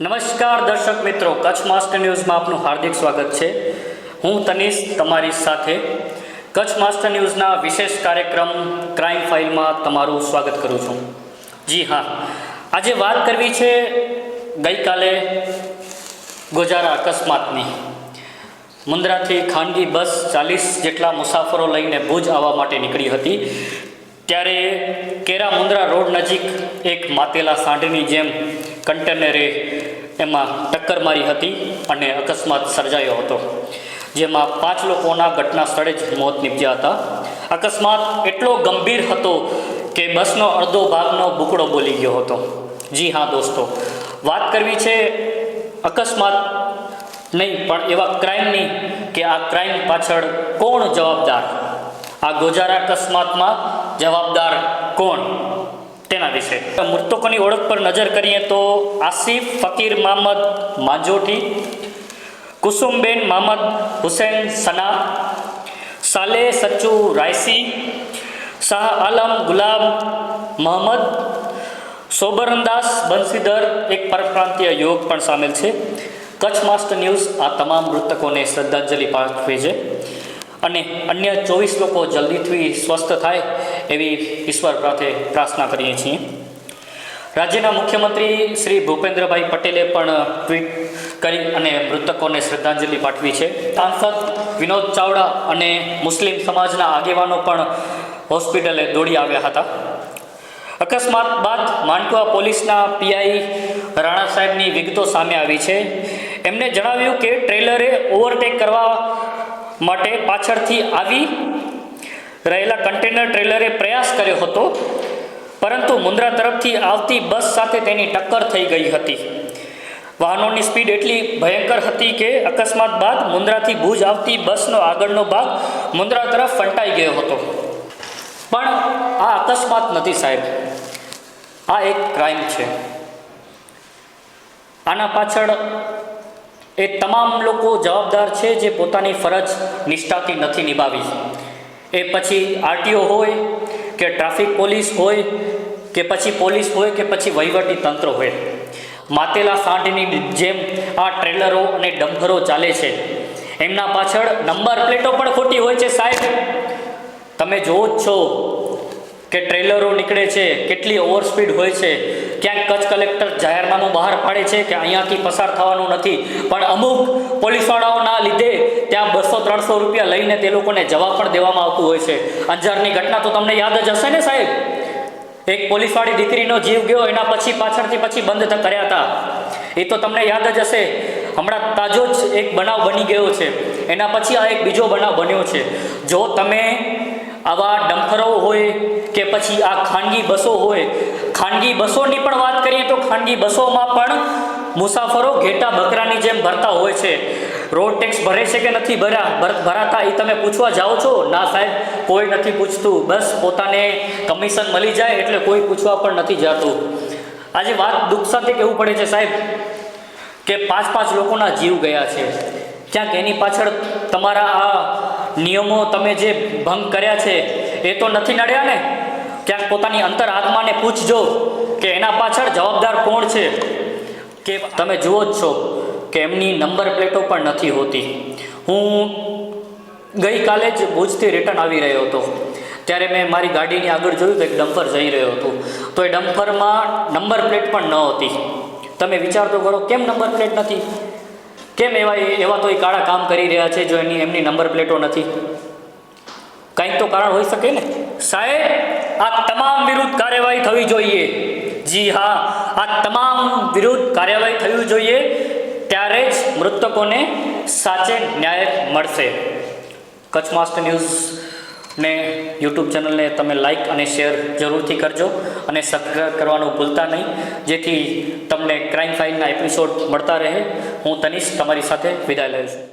નમસ્કાર દર્શક મિત્રો, કચ્છ માસ્ટર ન્યૂઝમાં આપનું હાર્દિક સ્વાગત છે. હું તનિષ તમારી સાથે કચ્છ માસ્ટર ન્યૂઝના વિશેષ કાર્યક્રમ ક્રાઇમ ફાઇલમાં તમારું સ્વાગત કરું છું. જી હા, આજે વાત કરવી છે ગઈકાલે ગોજારા અકસ્માતની. મુન્દ્રાથી ખાનગી બસ ચાલીસ જેટલા મુસાફરો લઈને ભુજ આવવા માટે નીકળી હતી. ત્યારે કેરા મુન્દ્રા રોડ નજીક એક માતેલા સાંઢની જેમ કન્ટેનરે એમાં ટક્કર મારી હતી અને અકસ્માત સર્જાયો હતો. જેમાં પાંચ લોકોના ઘટના સ્થળે જ મોત નીપજ્યા હતા. અકસ્માત એટલો ગંભીર હતો કે બસનો અડધો ભાગનો બુકડો બોલી ગયો હતો. જી હા, દોસ્તો. વાત કરવી છે અકસ્માત નહીં, પણ એવા ક્રાઇમની કે આ ક્રાઇમ પાછળ કોણ જવાબદાર? આ ગોજારા અકસ્માતમાં જવાબદાર કોણ? તેના વિશે. મૃતકોની ઓળખ પર નજર કરીએ તો આસિફ, ફકીર મહમદ માંજોઠી, કુસુમબેન મહમદ હુસેન સના, સાલે સચ્ચુ રાયસી, શાહ આલમ ગુલામ મોહમ્મદ સોબરનદાસ બંસીધર, એક પરપ્રાંતીય યોગ પણ સામેલ છે. કચ્છ માસ્ટર ન્યૂઝ આ તમામ મૃતકોને શ્રદ્ધાંજલિ પાઠવે છે. અને અન્ય ચોવીસ લોકો જલ્દીથી સ્વસ્થ થાય એવી ઈશ્વર પ્રાર્થે પ્રાર્થના કરીએ છીએ. રાજ્યના મુખ્યમંત્રી શ્રી ભૂપેન્દ્રભાઈ પટેલે પણ ટ્વીટ કરી અને મૃતકોને શ્રદ્ધાંજલિ પાઠવી છે. સાંસદ વિનોદ ચાવડા અને મુસ્લિમ સમાજના આગેવાનો પણ હોસ્પિટલે દોડી આવ્યા હતા. અકસ્માત બાદ માંડવા પોલીસના પીઆઈ રાણા સાહેબની વિગતો સામે આવી છે. એમને જણાવ્યું કે ટ્રેલરે ઓવરટેક કરવા માટે પાછળથી આવી રહેલા કન્ટેનર ટ્રેલરે પ્રયાસ કર્યો હતો, પરંતુ મુન્દ્રા તરફથી આવતી બસ સાથે તેની ટક્કર થઈ ગઈ હતી. વાહનોની સ્પીડ એટલી ભયંકર હતી કે અકસ્માત બાદ મુન્દ્રાથી ભુજ આવતી બસનો આગળનો ભાગ મુન્દ્રા તરફ ફંટાઈ ગયો હતો. પણ આ અકસ્માત નથી સાહેબ. આ એક ક્રાઇમ છે. આના પાછળ એ તમામ લોકો જવાબદાર છે જે પોતાની ફરજ નિષ્ઠાથી નથી નિભાવી. એ પછી આરટીઓ હોય કે ટ્રાફિક પોલીસ હોય કે પછી પોલીસ હોય કે પછી વહીવટી તંત્ર હોય. માતેલા સાંઢની જેમ આ ટ્રેલરો અને ડમ્ફરો ચાલે છે. એમના પાછળ નંબર પ્લેટો પણ ખોટી હોય છે સાહેબ. તમે જોવો જ છો કે ટ્રેલરો નીકળે છે, કેટલી ઓવર સ્પીડ હોય છે. ક્યાંક કચ્છ કલેક્ટર જાહેરનામું બહાર પાડે છે કે અહીંયાથી પસાર થવાનું નથી. પણ અમુક પોલીસવાળાઓના લીધે ત્યાં બસો ત્રણસો રૂપિયા લઈને તે લોકોને જવાબ પણ દેવામાં આવતું હોય છે. અંજારની ઘટના તો તમને યાદ જ હશે ને સાહેબ? એક પોલીસવાળી દીકરીનો જીવ ગયો, એના પછી પાછળથી પછી બંધ કર્યા હતા. એ તો તમને યાદ જ હશે. હમણાં તાજો જ એક બનાવ બની ગયો છે. એના પછી આ એક બીજો બનાવ બન્યો છે. જો તમે આવા ડમ્ફરો હોય કે પછી આ ખાનગી બસો હોય, ખાનગી બસોની પણ વાત કરીએ તો ખાનગી બસોમાં પણ મુસાફરો ઘેટા બકરાની જેમ ભરતા હોય છે. રોડ ટેક્સ ભરે છે કે નથી ભર્યા? ભર- ભરાતા એ તમે પૂછવા જાઓ છો? ના સાહેબ, કોઈ નથી પૂછતું. બસ પોતાને કમિશન મળી જાય એટલે કોઈ પૂછવા પણ નથી જતું. આજે વાત દુઃખ સાથે કહેવું પડે છે સાહેબ? કે પાંચ પાંચ લોકોના જીવ ગયા છે. ક્યાંક એની પાછળ તમારા આ નિયમો તમે જે ભંગ કર્યા છે, એ તો નથી નડ્યા ને? ક્યાંક પોતાની અંતર આત્માને પૂછજો કે એના પાછળ જવાબદાર કોણ છે? કે તમે જુઓ જ છો કે એમની નંબર પ્લેટો પણ નથી હોતી. હું ગઈકાલે જ ભુજથી રિટર્ન આવી રહ્યો હતો. ત્યારે મેં મારી ગાડીની આગળ જોયું તો એક ડમ્પર જઈ રહ્યો હતો. તો એ ડમ્પરમાં નંબર પ્લેટ પણ ન હતી. તમે વિચાર તો કરો, કેમ નંબર પ્લેટ નથી? કેમ એવા એવા તો એ કાળા કામ કરી રહ્યા છે જો એની, એમની નંબર પ્લેટો નથી? કંઈક તો કારણ હોઈ શકે ને? સાહેબ, આ તમામ વિરુદ્ધ કાર્યવાહી થવી જોઈએ. જી હા, આ તમામ વિરુદ્ધ કાર્યવાહી થવી જોઈએ. ત્યારે જ મૃતકોને સાચે ન્યાય મળશે. કચ્છ માસ્ટર ન્યૂઝ ને યુટ્યુબ ચેનલને તમે લાઈક અને શેર જરૂરથી કરજો અને સબસ્ક્રાઈબ કરવાનું ભૂલતા નહીં. જેથી તમને ક્રાઇમ ફાઇલના એપિસોડ મળતા રહે. હું તનિષ તમારી સાથે વિદાય લઉં છું.